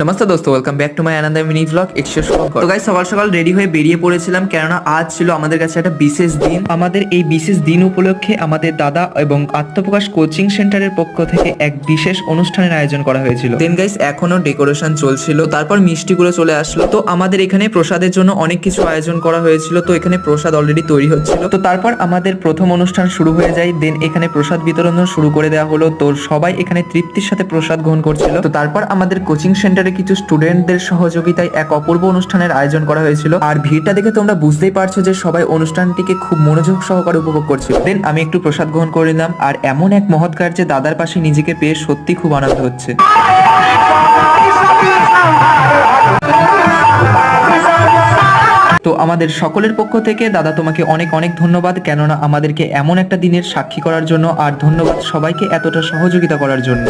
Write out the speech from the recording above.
নমস্তে দোস্ত welcome back to my Anand mini vlog একশো তো গাইস সকাল সকাল রেডি হয়ে বেরিয়ে পড়েছিলাম, কেননা আজ ছিল আমাদের কাছে একটা বিশেষ দিন। আমাদের এই বিশেষ দিন উপলক্ষে আমাদের দাদা এবং আত্মপ্রকাশ কোচিং সেন্টারের পক্ষ থেকে এক বিশেষ অনুষ্ঠানের আয়োজন করা হয়েছিল। দেন গাইস এখনও ডেকোরেশন চলছিল, তারপর মিষ্টিগুলো চলে আসলো। তো আমাদের এখানে প্রসাদের জন্য অনেক কিছু আয়োজন করা হয়েছিল, তো এখানে প্রসাদ অলরেডি তৈরি হচ্ছিল। তো তারপর আমাদের প্রথম অনুষ্ঠান শুরু হয়ে যায় দেন এখানে প্রসাদ বিতরণ শুরু করে দেওয়া হলো। তো সবাই এখানে তৃপ্তির সাথে প্রসাদ গ্রহণ করছিল। তো তারপর আমাদের কোচিং সেন্টারে কিছু স্টুডেন্টদের সহযোগিতায় এক অপূর্ব অনুষ্ঠানের আয়োজন করা হয়েছিল। আর ভিড়টা দেখে তোমরা বুঝতেই পারছ যে সবাই অনুষ্ঠানটিকে খুব মনোযোগ সহকারে উপভোগ করছিল। দেন আমি একটু প্রসাদ গ্রহণ করে নিলাম। আর এমন এক মহৎ কার্যে দাদার পাশে নিজেকে পেয়ে সত্যি খুব আনন্দ হচ্ছে। তো আমাদের সকলের পক্ষ থেকে দাদা তোমাকে অনেক অনেক ধন্যবাদ, কেননা আমাদেরকে এমন একটা দিনের সাক্ষী করার জন্য, আর ধন্যবাদ সবাইকে এতটা সহযোগিতা করার জন্য।